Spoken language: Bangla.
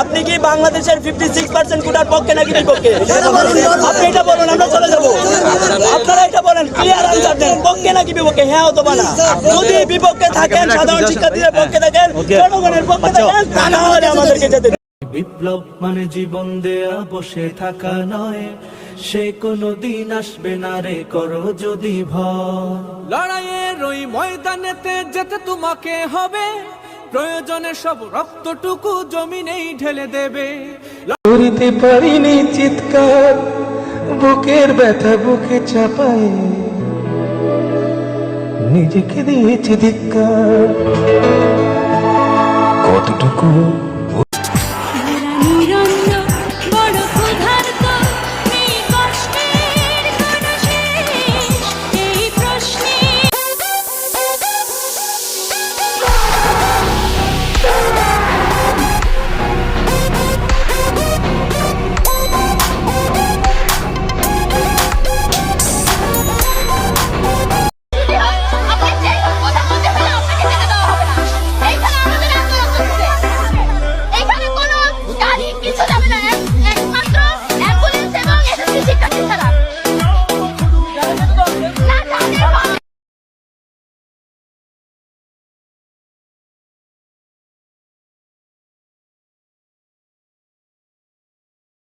আপনি কি বাংলাদেশের ফিফটি সিক্স পার্সেন্ট কোটার পক্ষে নাকি বিপক্ষে? আপনি এটা বলুন আমরা চলে যাব। আপনারা এটা বলেন ক্লিয়ার আনসার দেন পক্ষে নাকি বিপক্ষে? হ্যাঁ অথবা না। যদি বিপক্ষে থাকেন সাধারণ শিক্ষার্থীদের পক্ষে থাকেন জনগণের পক্ষে থাকেন তাহলে আমাদেরকে যেতে বিপ্লব মানে জীবন দেয়া বসে থাকা নয়। সে কোনো দিন আসবে না রে করো যদি ভয়। লড়াইয়ের ওই ময়দানেতে যেতে তোমাকে হবে। প্রয়োজনে সব রক্তটুকু জমিনেই ঢেলে দেবে। ধরিতে পারিনি চিৎকার, বুকের ব্যথা বুকে চাপায়। নিজেকে দিয়েছি ধিক্কার। কতটুকু